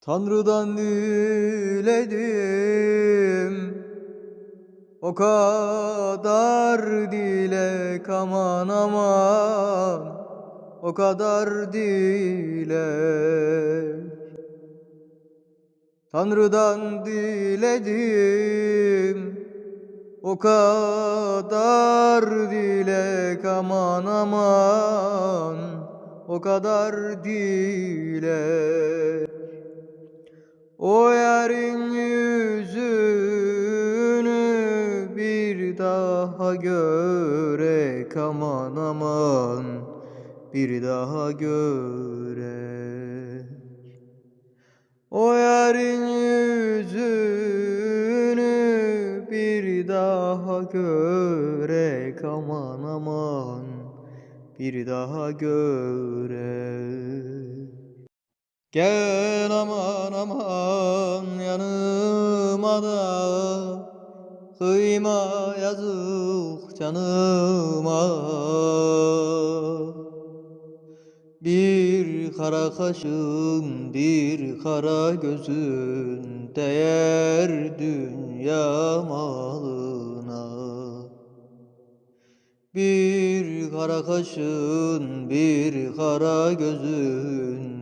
Tanrı'dan diledim. O kadar dilek aman aman. O kadar dilek Tanrı'dan diledim. O kadar dilek aman aman. O kadar dilek bir daha görek aman aman bir daha görek O yarın yüzünü bir daha görek aman aman bir daha görek Gel aman aman yanıma da Kıyma yazık canıma. Bir kara kaşın bir kara gözün Değer dünya malına. Bir kara kaşın bir kara gözün